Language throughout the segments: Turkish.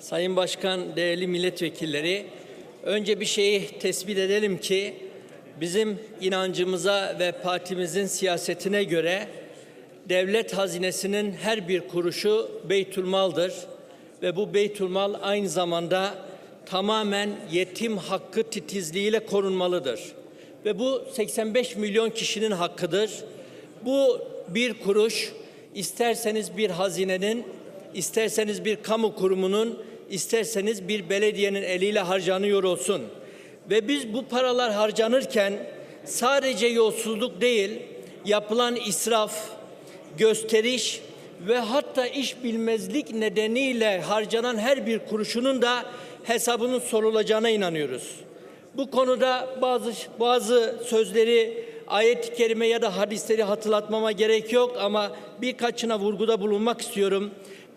Sayın Başkan, değerli milletvekilleri, önce bir şeyi tespit edelim ki bizim inancımıza ve partimizin siyasetine göre devlet hazinesinin her bir kuruşu beytülmaldır ve bu beytülmal aynı zamanda tamamen yetim hakkı titizliğiyle korunmalıdır. Ve bu 85 milyon kişinin hakkıdır. Bu bir kuruş isterseniz bir hazinenin, isterseniz bir kamu kurumunun, isterseniz bir belediyenin eliyle harcanıyor olsun. Ve biz bu paralar harcanırken sadece yolsuzluk değil, yapılan israf, gösteriş ve hatta iş bilmezlik nedeniyle harcanan her bir kuruşunun da hesabının sorulacağına inanıyoruz. Bu konuda bazı bazı sözleri ayet-i kerime ya da hadisleri hatırlatmama gerek yok ama birkaçına vurguda bulunmak istiyorum.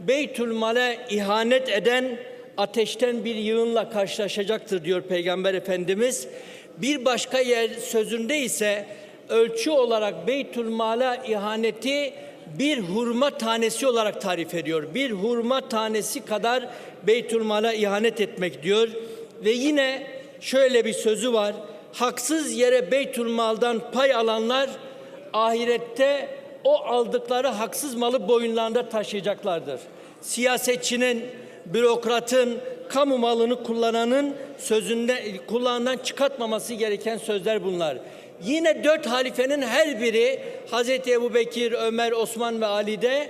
Beytülmale ihanet eden ateşten bir yığınla karşılaşacaktır diyor Peygamber Efendimiz. Bir başka yer sözünde ise ölçü olarak Beytülmal'a ihaneti bir hurma tanesi olarak tarif ediyor. Bir hurma tanesi kadar Beytülmal'a ihanet etmek diyor. Ve yine şöyle bir sözü var. Haksız yere Beytülmal'dan pay alanlar ahirette o aldıkları haksız malı boyunlarında taşıyacaklardır. Siyasetçinin, bürokratın, kamu malını kullananın sözünde kulağından çıkartmaması gereken sözler bunlar. Yine dört halifenin her biri Hazreti Ebu Bekir, Ömer, Osman ve Ali'de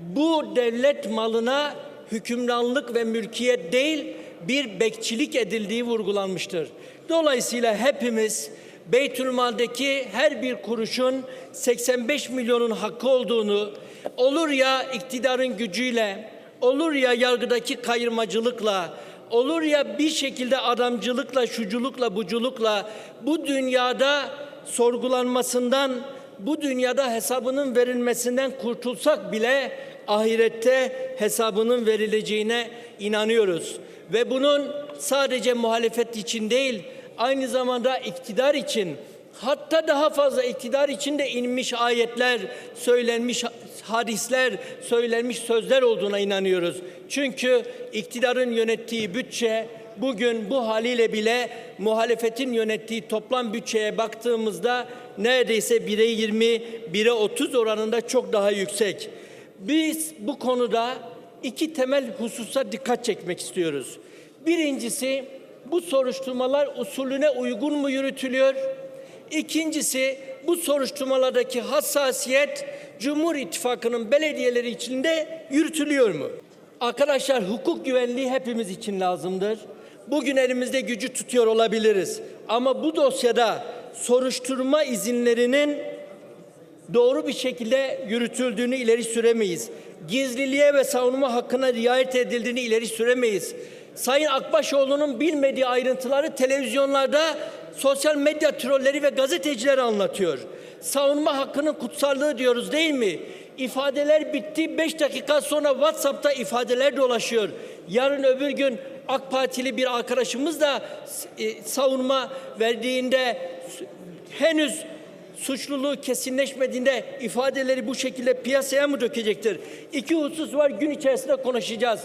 bu devlet malına hükümranlık ve mülkiyet değil bir bekçilik edildiği vurgulanmıştır. Dolayısıyla hepimiz Beytülmal'deki her bir kuruşun 85 milyonun hakkı olduğunu, olur ya iktidarın gücüyle, olur ya yargıdaki kayırmacılıkla, olur ya bir şekilde adamcılıkla, şuculukla, buculukla bu dünyada sorgulanmasından, bu dünyada hesabının verilmesinden kurtulsak bile ahirette hesabının verileceğine inanıyoruz. Ve bunun sadece muhalefet için değil, aynı zamanda iktidar için hatta daha fazla iktidar için de inmiş ayetler, söylenmiş hadisler, söylenmiş sözler olduğuna inanıyoruz. Çünkü iktidarın yönettiği bütçe bugün bu haliyle bile muhalefetin yönettiği toplam bütçeye baktığımızda neredeyse 1'e 20, 1'e 30 oranında çok daha yüksek. Biz bu konuda iki temel hususa dikkat çekmek istiyoruz. Birincisi bu soruşturmalar usulüne uygun mu yürütülüyor? İkincisi bu soruşturmalardaki hassasiyet Cumhur İttifakı'nın belediyeleri içinde yürütülüyor mu? Arkadaşlar hukuk güvenliği hepimiz için lazımdır. Bugün elimizde gücü tutuyor olabiliriz. Ama bu dosyada soruşturma izinlerinin doğru bir şekilde yürütüldüğünü ileri süremeyiz. Gizliliğe ve savunma hakkına riayet edildiğini ileri süremeyiz. Sayın Akbaşoğlu'nun bilmediği ayrıntıları televizyonlarda sosyal medya trolleri ve gazeteciler anlatıyor. Savunma hakkının kutsallığı diyoruz değil mi? İfadeler bitti. Beş dakika sonra WhatsApp'ta ifadeler dolaşıyor. Yarın öbür gün AK Partili bir arkadaşımız da e, savunma verdiğinde henüz suçluluğu kesinleşmediğinde ifadeleri bu şekilde piyasaya mı dökecektir? İki husus var gün içerisinde konuşacağız.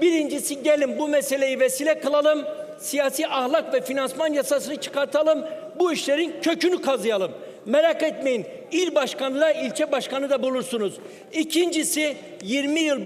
Birincisi gelin bu meseleyi vesile kılalım. Siyasi ahlak ve finansman yasasını çıkartalım. Bu işlerin kökünü kazıyalım. Merak etmeyin il başkanı da ilçe başkanı da bulursunuz. İkincisi 20 yıl